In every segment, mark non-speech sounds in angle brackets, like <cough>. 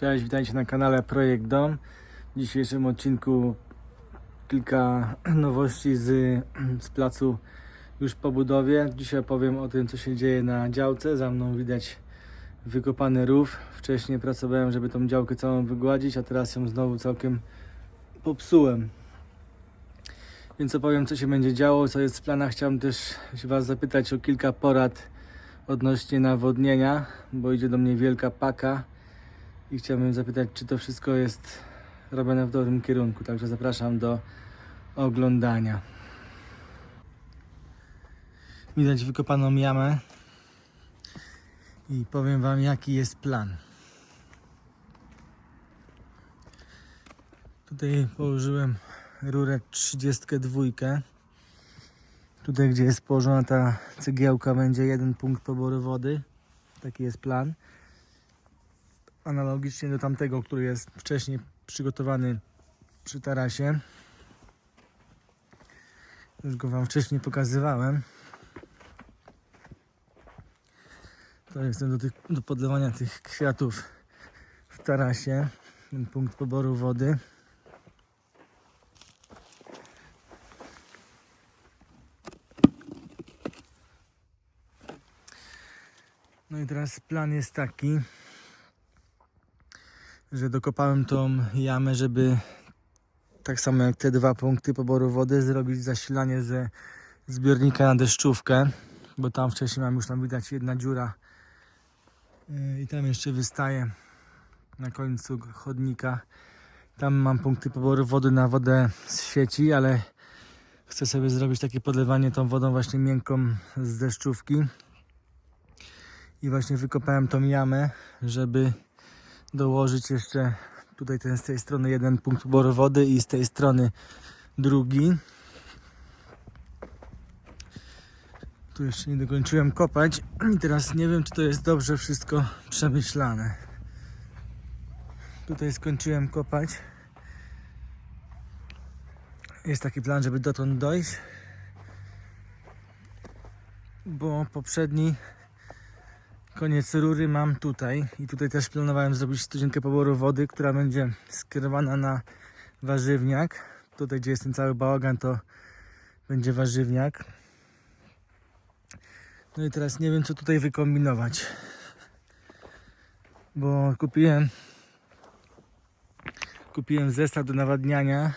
Cześć, witajcie na kanale Projekt Dom. W dzisiejszym odcinku kilka <clears throat> nowości z, z placu już po budowie. Dzisiaj opowiem o tym, co się dzieje na działce. Za mną widać wykopany rów. Wcześniej pracowałem, żeby tą działkę całą wygładzić, a teraz ją znowu całkiem popsułem. Więc opowiem, co się będzie działo, co jest w planach. Chciałem też Was zapytać o kilka porad odnośnie nawodnienia, bo idzie do mnie wielka paka i chciałbym zapytać, czy to wszystko jest robione w dobrym kierunku. Także zapraszam do oglądania. Widać wykopaną jamę i powiem Wam, jaki jest plan. Tutaj położyłem rurę 32. Tutaj, gdzie jest położona ta cegiełka, będzie jeden punkt poboru wody. Taki jest plan analogicznie do tamtego, który jest wcześniej przygotowany przy tarasie. Już go Wam wcześniej pokazywałem. To jest do, tych, do podlewania tych kwiatów w tarasie. Ten punkt poboru wody. No i teraz plan jest taki, że dokopałem tą jamę, żeby tak samo jak te dwa punkty poboru wody zrobić zasilanie ze zbiornika na deszczówkę, bo tam wcześniej mam już tam widać jedna dziura Yy, i tam jeszcze wystaje na końcu chodnika. Tam mam punkty poboru wody na wodę z sieci, ale chcę sobie zrobić takie podlewanie tą wodą właśnie miękką z deszczówki. I właśnie wykopałem tą jamę, żeby dołożyć jeszcze tutaj ten z tej strony jeden punkt poboru wody i z tej strony drugi. Tu jeszcze nie dokończyłem kopać i teraz nie wiem czy to jest dobrze wszystko przemyślane. Tutaj skończyłem kopać. Jest taki plan, żeby dotąd dojść. Bo poprzedni Koniec rury mam tutaj i tutaj też planowałem zrobić studzienkę poboru wody, która będzie skierowana na warzywniak. Tutaj gdzie jest ten cały bałagan to będzie warzywniak. No i teraz nie wiem co tutaj wykombinować. Bo kupiłem kupiłem zestaw do nawadniania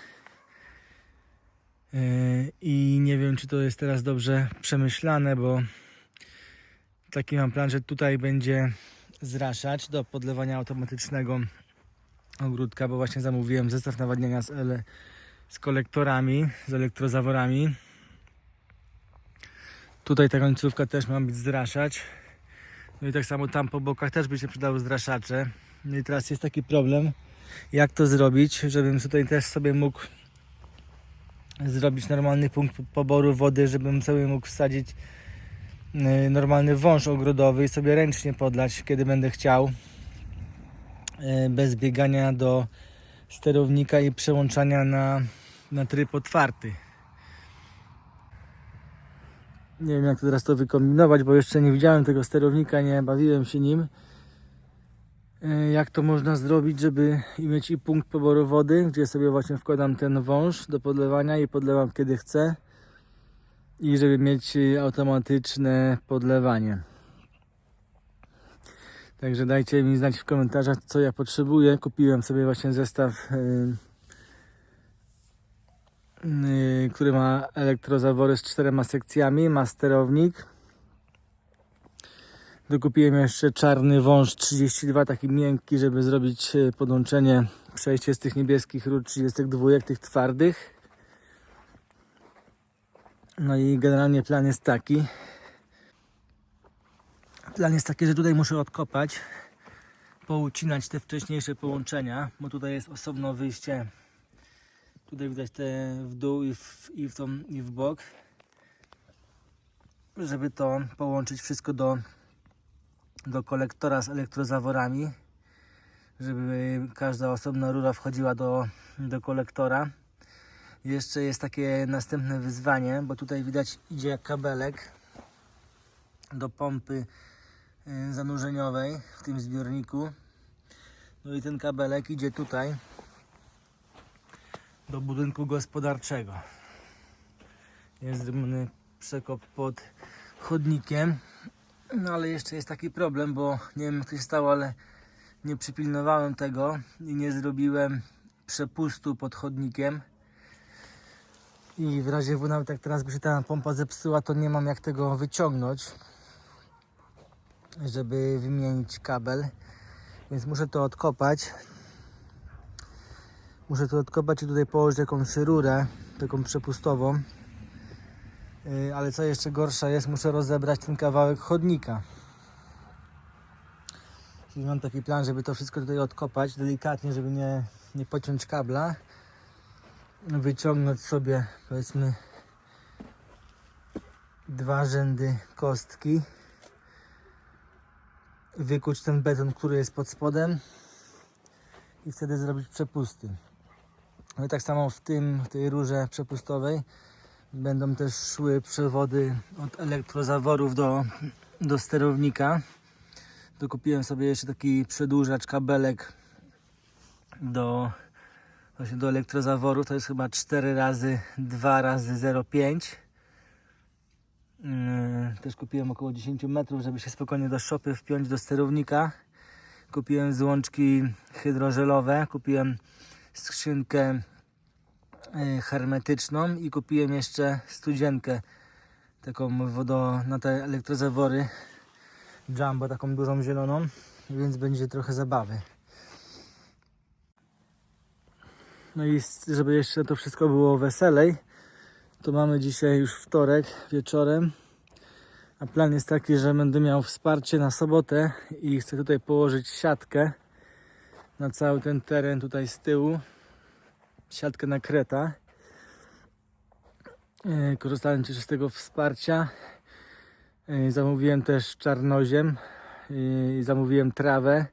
yy, i nie wiem czy to jest teraz dobrze przemyślane, bo Taki mam plan, że tutaj będzie zraszać do podlewania automatycznego ogródka, bo właśnie zamówiłem zestaw nawadniania z, ele, z kolektorami, z elektrozaworami. Tutaj ta końcówka też ma być zraszać. No i tak samo tam po bokach też by się przydały zraszacze. No i teraz jest taki problem, jak to zrobić, żebym tutaj też sobie mógł zrobić normalny punkt poboru wody, żebym sobie mógł wsadzić normalny wąż ogrodowy i sobie ręcznie podlać, kiedy będę chciał. Y, bez biegania do sterownika i przełączania na, na tryb otwarty. Nie wiem jak teraz to wykombinować, bo jeszcze nie widziałem tego sterownika, nie bawiłem się nim. Y, Jak to można zrobić, żeby mieć i punkt poboru wody, gdzie sobie właśnie wkładam ten wąż do podlewania i podlewam kiedy chcę i żeby mieć y, automatyczne podlewanie. Także dajcie mi znać w komentarzach, co ja potrzebuję. Kupiłem sobie właśnie zestaw, yy, yy, który ma elektrozawory z czterema sekcjami, ma sterownik. Dokupiłem jeszcze czarny wąż 32, taki miękki, żeby zrobić y, podłączenie, przejście z tych niebieskich rur 32, tych twardych. No i generalnie plan jest taki. Plan jest taki, że tutaj muszę odkopać, poucinać te wcześniejsze połączenia, bo tutaj jest osobno wyjście. Tutaj widać te w dół i w, i w, tą, i w bok. Żeby to połączyć wszystko do, do kolektora z elektrozaworami. Żeby każda osobna rura wchodziła do, do kolektora. Jeszcze jest takie następne wyzwanie, bo tutaj widać idzie kabelek do pompy y, zanurzeniowej w tym zbiorniku. No i ten kabelek idzie tutaj do budynku gospodarczego. Jest zrobiony przekop pod chodnikiem. No ale jeszcze jest taki problem, bo nie wiem jak się stało, ale nie przypilnowałem tego i nie zrobiłem przepustu pod chodnikiem. I w razie W nawet jak teraz by się ta pompa zepsuła, to nie mam jak tego wyciągnąć, żeby wymienić kabel. Więc muszę to odkopać. Muszę to odkopać i tutaj położyć jakąś rurę, taką przepustową. Yy, Ale co jeszcze gorsza jest, muszę rozebrać ten kawałek chodnika. Czyli mam taki plan, żeby to wszystko tutaj odkopać delikatnie, żeby nie, nie pociąć kabla. Wyciągnąć sobie powiedzmy dwa rzędy kostki. Wykuć ten beton, który jest pod spodem i wtedy zrobić przepusty. No i tak samo w tym, w tej rurze przepustowej będą też szły przewody od elektrozaworów do, do sterownika. Dokupiłem sobie jeszcze taki przedłużacz kabelek do właśnie do elektrozaworu. To jest chyba 4 razy 2 razy 0,5. Yy, Też kupiłem około 10 metrów, żeby się spokojnie do szopy wpiąć do sterownika. Kupiłem złączki hydrożelowe, kupiłem skrzynkę yy, hermetyczną i kupiłem jeszcze studzienkę taką wodo na te elektrozawory jumbo, taką dużą zieloną, więc będzie trochę zabawy. No i żeby jeszcze to wszystko było weselej, to mamy dzisiaj już wtorek wieczorem. A plan jest taki, że będę miał wsparcie na sobotę i chcę tutaj położyć siatkę na cały ten teren tutaj z tyłu. Siatkę na kreta. E, Korzystałem też z tego wsparcia. E, Zamówiłem też czarnoziem e, i zamówiłem trawę.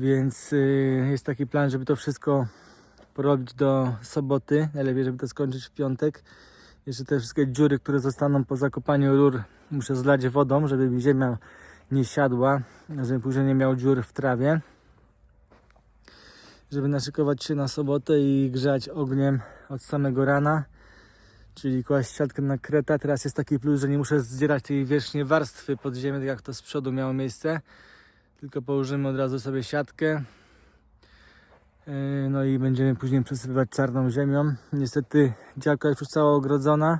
Więc yy, jest taki plan, żeby to wszystko porobić do soboty. Najlepiej, żeby to skończyć w piątek. Jeszcze te wszystkie dziury, które zostaną po zakopaniu rur, muszę zlać wodą, żeby mi ziemia nie siadła, żeby później nie miał dziur w trawie. Żeby naszykować się na sobotę i grzać ogniem od samego rana. Czyli kłaść siatkę na kreta. Teraz jest taki plus, że nie muszę zdzierać tej wierzchniej warstwy pod ziemię, tak jak to z przodu miało miejsce tylko położymy od razu sobie siatkę. Yy, No i będziemy później przesypywać czarną ziemią. Niestety działka jest już cała ogrodzona,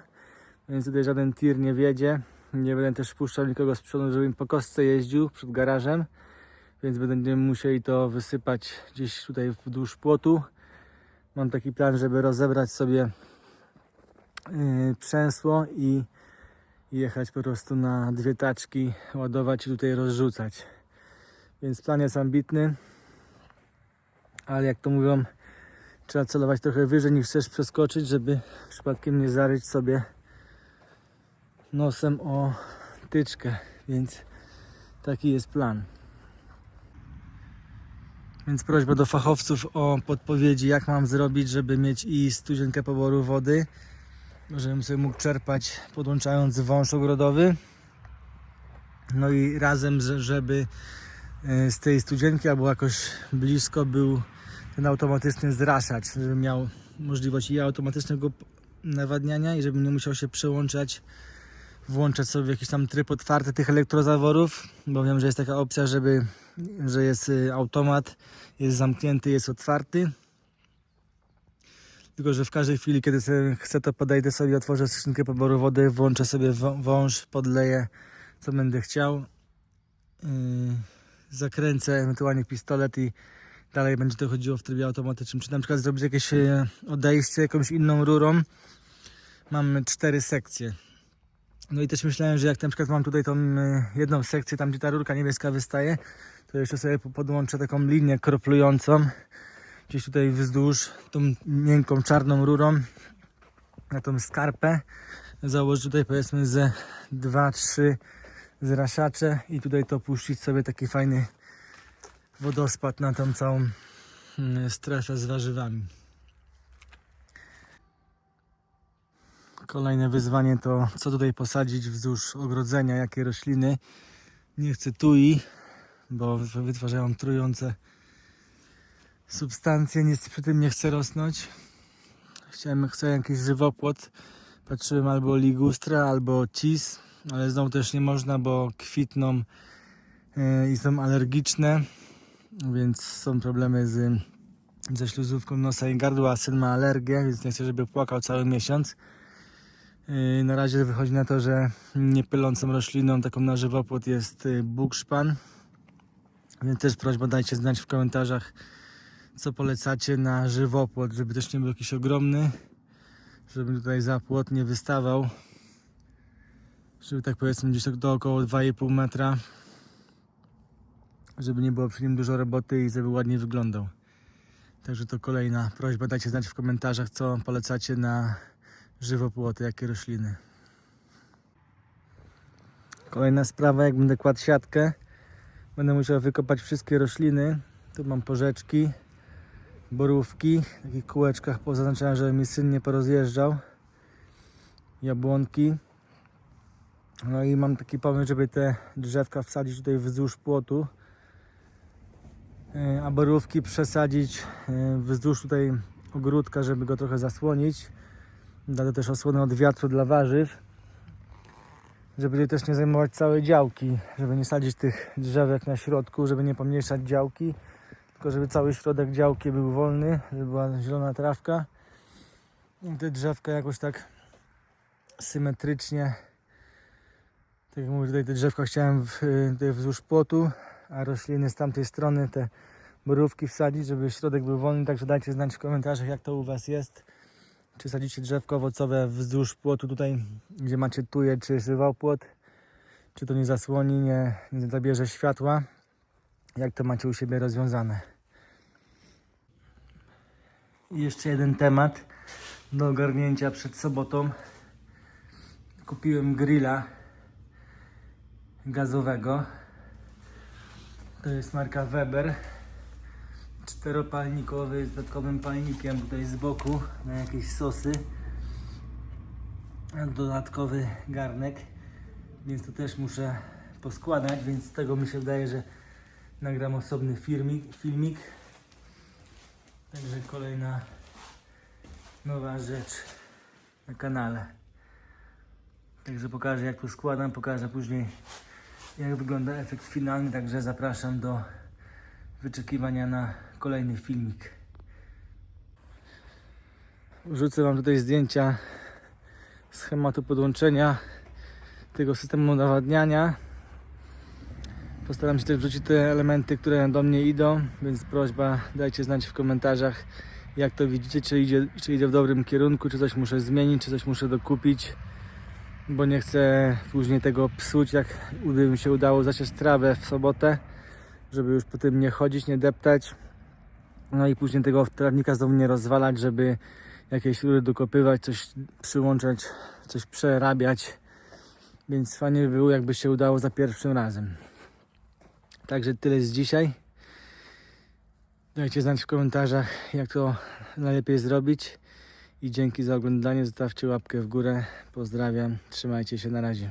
więc tutaj żaden tir nie wiedzie. Nie będę też wpuszczał nikogo z przodu, żeby im po kostce jeździł przed garażem. Więc będziemy musieli to wysypać gdzieś tutaj wzdłuż płotu. Mam taki plan, żeby rozebrać sobie yy, przęsło i jechać po prostu na dwie taczki, ładować i tutaj rozrzucać. Więc plan jest ambitny, ale jak to mówią, trzeba celować trochę wyżej niż chcesz przeskoczyć, żeby przypadkiem nie zaryć sobie nosem o tyczkę, więc taki jest plan. Więc prośba do fachowców o podpowiedzi, jak mam zrobić, żeby mieć i studzienkę poboru wody, żebym sobie mógł czerpać podłączając wąż ogrodowy. No i razem, żeby z tej studzienki albo jakoś blisko był ten automatyczny zraszacz, żeby miał możliwość i automatycznego nawadniania i żebym nie musiał się przełączać, włączać sobie jakiś tam tryb otwarty tych elektrozaworów, bo wiem, że jest taka opcja, żeby, że jest y, automat, jest zamknięty, jest otwarty. Tylko, że w każdej chwili, kiedy chcę, to podejdę sobie, otworzę skrzynkę poboru wody, włączę sobie wą- wąż, podleję co będę chciał. Yy, zakręcę ewentualnie pistolet i dalej będzie to chodziło w trybie automatycznym. Czy na przykład zrobić jakieś e, odejście jakąś inną rurą. Mamy cztery sekcje. No i też myślałem, że jak na przykład mam tutaj tą e, jedną sekcję, tam gdzie ta rurka niebieska wystaje, to jeszcze sobie po- podłączę taką linię kroplującą gdzieś tutaj wzdłuż tą miękką czarną rurą na tą skarpę. Założę tutaj powiedzmy ze 2-3 zraszacze i tutaj to puścić sobie taki fajny wodospad na tą całą mm, strefę z warzywami. Kolejne wyzwanie to co tutaj posadzić wzdłuż ogrodzenia, jakie rośliny. Nie chcę tui, bo wytwarzają trujące substancje, nic przy tym nie chce rosnąć. Chciałem, chcę jakiś żywopłot. Patrzyłem albo ligustra, albo cis, ale znowu też nie można, bo kwitną yy, i są alergiczne, więc są problemy z, ze śluzówką nosa i gardła. Syn ma alergię, więc nie chcę, żeby płakał cały miesiąc. Yy, Na razie wychodzi na to, że niepylącą rośliną taką na żywopłot jest yy, bukszpan. Więc też prośba dajcie znać w komentarzach, co polecacie na żywopłot, żeby też nie był jakiś ogromny, żeby tutaj za płot nie wystawał, żeby tak powiedzmy gdzieś tak do około 2,5 metra, żeby nie było przy nim dużo roboty i żeby ładnie wyglądał. Także to kolejna prośba, dajcie znać w komentarzach, co polecacie na żywopłoty, jakie rośliny. Kolejna sprawa, jak będę kładł siatkę, będę musiał wykopać wszystkie rośliny. Tu mam porzeczki, borówki, w takich kółeczkach pozaznaczałem, żeby mi syn nie porozjeżdżał. Jabłonki. No i mam taki pomysł, żeby te drzewka wsadzić tutaj wzdłuż płotu, e, a borówki przesadzić e, wzdłuż tutaj ogródka, żeby go trochę zasłonić. Da też osłonę od wiatru dla warzyw. Żeby też nie zajmować całej działki, żeby nie sadzić tych drzewek na środku, żeby nie pomniejszać działki, tylko żeby cały środek działki był wolny, żeby była zielona trawka. I te drzewka jakoś tak symetrycznie, tak jak mówię, tutaj te drzewka chciałem w, tutaj wzdłuż płotu, a rośliny z tamtej strony, te borówki wsadzić, żeby środek był wolny, także dajcie znać w komentarzach jak to u Was jest. Czy sadzicie drzewko owocowe wzdłuż płotu tutaj, gdzie macie tuje czy żywopłot? Czy to nie zasłoni, nie, nie zabierze światła? Jak to macie u siebie rozwiązane? I jeszcze jeden temat do ogarnięcia przed sobotą. Kupiłem grilla gazowego. To jest marka Weber. Czteropalnikowy z dodatkowym palnikiem tutaj z boku na jakieś sosy. Dodatkowy garnek, więc to też muszę poskładać, więc z tego mi się wydaje, że nagram osobny filmik. filmik. Także kolejna nowa rzecz na kanale. Także pokażę jak to składam, pokażę później jak wygląda efekt finalny, także zapraszam do wyczekiwania na kolejny filmik. Wrzucę Wam tutaj zdjęcia schematu podłączenia tego systemu nawadniania. Postaram się też wrzucić te elementy, które do mnie idą, więc prośba dajcie znać w komentarzach jak to widzicie, czy idzie, czy idzie w dobrym kierunku, czy coś muszę zmienić, czy coś muszę dokupić, bo nie chcę później tego psuć, jak gdyby mi się udało zasiać trawę w sobotę, żeby już po tym nie chodzić, nie deptać, no i później tego trawnika znowu nie rozwalać, żeby jakieś rury dokopywać, coś przyłączać, coś przerabiać, więc fajnie by było, jakby się udało za pierwszym razem. Także tyle z dzisiaj. Dajcie znać w komentarzach, jak to najlepiej zrobić. I dzięki za oglądanie. Zostawcie łapkę w górę. Pozdrawiam. Trzymajcie się na razie.